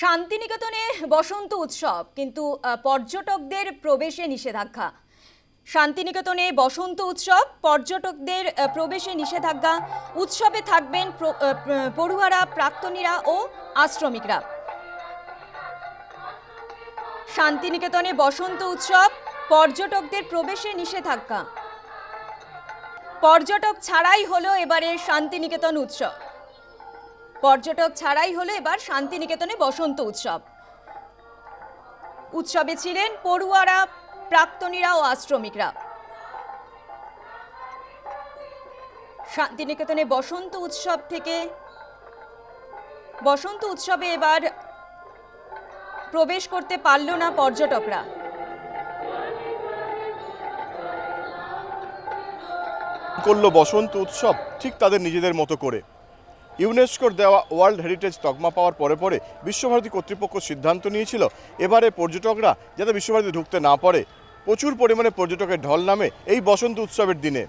শান্তিনিকেতনে বসন্ত উৎসব, কিন্তু পর্যটকদের প্রবেশে নিষেধাজ্ঞা। শান্তিনিকেতনে বসন্ত উৎসব, পর্যটকদের প্রবেশে নিষেধাজ্ঞা। উৎসবে থাকবেন পড়ুয়ারা, প্রাক্তনীরা ও আশ্রমিকরা। শান্তিনিকেতনে বসন্ত উৎসব, পর্যটকদের প্রবেশে নিষেধাজ্ঞা। পর্যটক ছাড়াই হলো এবারে শান্তিনিকেতন উৎসব। পর্যটক ছাড়াই হলো এবার শান্তিনিকেতনে বসন্ত উৎসব। উৎসবে ছিলেন পড়ুয়ারা, প্রাক্তনীরা ও আশ্রমিকরা। শান্তিনিকেতনে বসন্ত উৎসব থেকে বসন্ত উৎসবে এবার প্রবেশ করতে পারল না পর্যটকরা। করল বসন্ত উৎসব, ঠিক তাদের নিজেদের মতো করে। ইউনেস্কোর দেওয়া ওয়ার্ল্ড হেরিটেজ তকমা পাওয়ার পরে পরে বিশ্বভারতী কর্তৃপক্ষ সিদ্ধান্ত নিয়েছিল, এবারে পর্যটকরা যাতে বিশ্বভারতী ঢুকতে না পারে। প্রচুর পরিমাণে পর্যটকের ঢল নামে এই বসন্ত উৎসবের দিনে।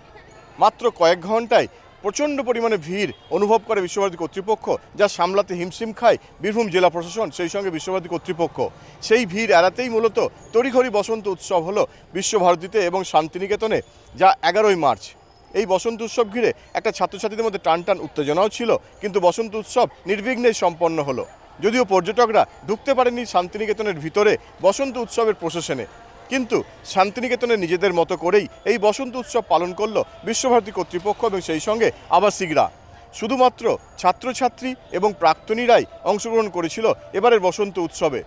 মাত্র কয়েক ঘন্টায় প্রচণ্ড পরিমাণে ভিড় অনুভব করে বিশ্বভারতী কর্তৃপক্ষ, যা সামলাতে হিমশিম খায় বীরভূম জেলা প্রশাসন, সেই সঙ্গে বিশ্বভারতী কর্তৃপক্ষ। সেই ভিড় এড়াতেই মূলত তড়িঘড়ি বসন্ত উৎসব হলো বিশ্বভারতীতে এবং শান্তিনিকেতনে, যা এগারোই মার্চ। এই বসন্ত উৎসব ঘিরে একটা ছাত্রছাত্রীদের মধ্যে টান টান উত্তেজনাও ছিল, কিন্তু বসন্ত উৎসব নির্বিঘ্নেই সম্পন্ন হলো। যদিও পর্যটকরা ঢুকতে পারেনি শান্তিনিকেতনের ভিতরে বসন্ত উৎসবের প্রশাসনে, কিন্তু শান্তিনিকেতনে নিজেদের মতো করেই এই বসন্ত উৎসব পালন করল বিশ্বভারতী কর্তৃপক্ষ এবং সেই সঙ্গে আবাসিকরা। শুধুমাত্র ছাত্রছাত্রী এবং প্রাক্তনীরাই অংশগ্রহণ করেছিল এবারের বসন্ত উৎসবে।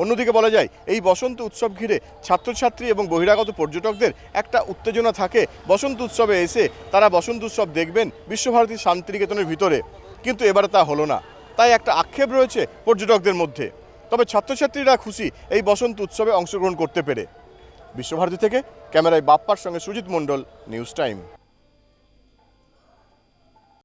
অন্যদিকে বলা যায়, এই বসন্ত উৎসব ঘিরে ছাত্রছাত্রী এবং বহিরাগত পর্যটকদের একটা উত্তেজনা থাকে। বসন্ত উৎসবে এসে তারা বসন্ত উৎসব দেখবেন বিশ্বভারতী শান্তিনিকেতনের ভিতরে। কিন্তু এবারে তা হলো না। তাই একটা আক্ষেপ রয়েছে পর্যটকদের মধ্যে। তবে ছাত্রছাত্রীরা খুশি এই বসন্ত উৎসবে অংশগ্রহণ করতে পেরে। বিশ্বভারতী থেকে ক্যামেরায় বাপ্পার সঙ্গে সুজিত মণ্ডল, নিউজ টাইম।